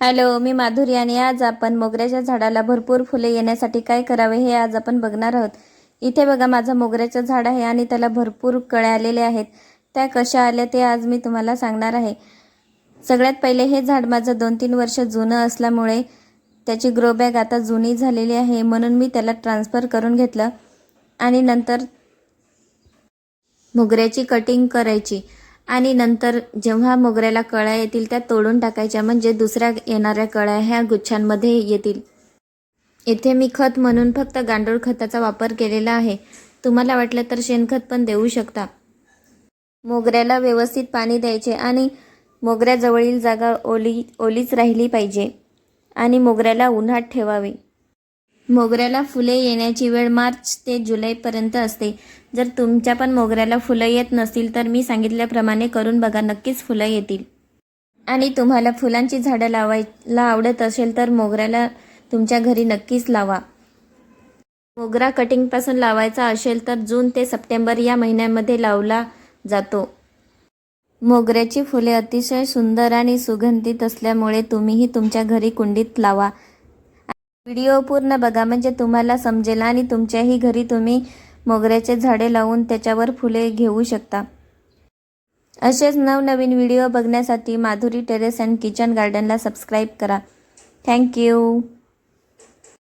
Hello मी माधुरी आणि आज आपण मोगऱ्याच्या झाडाला भरपूर फुले येण्यासाठी काय करावे हे आज आपण बघणार आहोत. इथे बघा माझं मोगऱ्याचं झाड आहे आणि त्याला भरपूर कळ्या आलेल्या आहेत. त्या कशा आल्या ते आज मी तुम्हाला सांगणार आहे. सगळ्यात पहिले हे झाड माझं दोन तीन वर्ष जुनं असल्यामुळे त्याची ग्रो बॅग आता जुनी झालेली आहे म्हणून मी त्याला ट्रान्सफर करून घेतलं. आणि नंतर मोगऱ्याची कटिंग करायची. आणि नंतर जेव्हा मोगऱ्याला कळ्या येतील त्या तोडून टाकायच्या. म्हणजे दुसऱ्या येणाऱ्या कळ्या ह्या गुच्छांमध्ये येतील. येथे मी खत म्हणून फक्त गांडूळ खताचा वापर केलेला आहे. तुम्हाला वाटलं तर शेणखत पण देऊ शकता. मोगऱ्याला व्यवस्थित पाणी द्यायचे आणि मोगऱ्याजवळील जागा ओली ओलीच राहिली पाहिजे. आणि मोगऱ्याला उन्हात ठेवावे. मोगऱ्याला फुले येण्याची वेळ मार्च ते जुलैपर्यंत असते. जर तुमच्या पण मोगऱ्याला फुलं येत नसतील तर मी सांगितल्याप्रमाणे करून बघा नक्कीच फुलं येतील. आणि तुम्हाला फुलांची झाडं लावायला आवडत असेल तर मोगऱ्याला तुमच्या घरी नक्कीच लावा. मोगरा कटिंगपासून लावायचा असेल तर जून ते सप्टेंबर या महिन्यामध्ये लावला जातो. मोगऱ्याची फुले अतिशय सुंदर आणि सुगंधित असल्यामुळे तुम्हीही तुमच्या घरी कुंडीत लावा. व्हिडिओ पूर्ण बघा म्हणजे तुम्हाला समजेल आणि तुमच्याही घरी तुम्ही मोगऱ्याचे झाडे लावून त्याच्यावर फुले घेऊ शकता. असेच नवनवीन व्हिडिओ बघण्यासाठी माधुरी टेरेस अँड किचन गार्डनला सबस्क्राईब करा. Thank you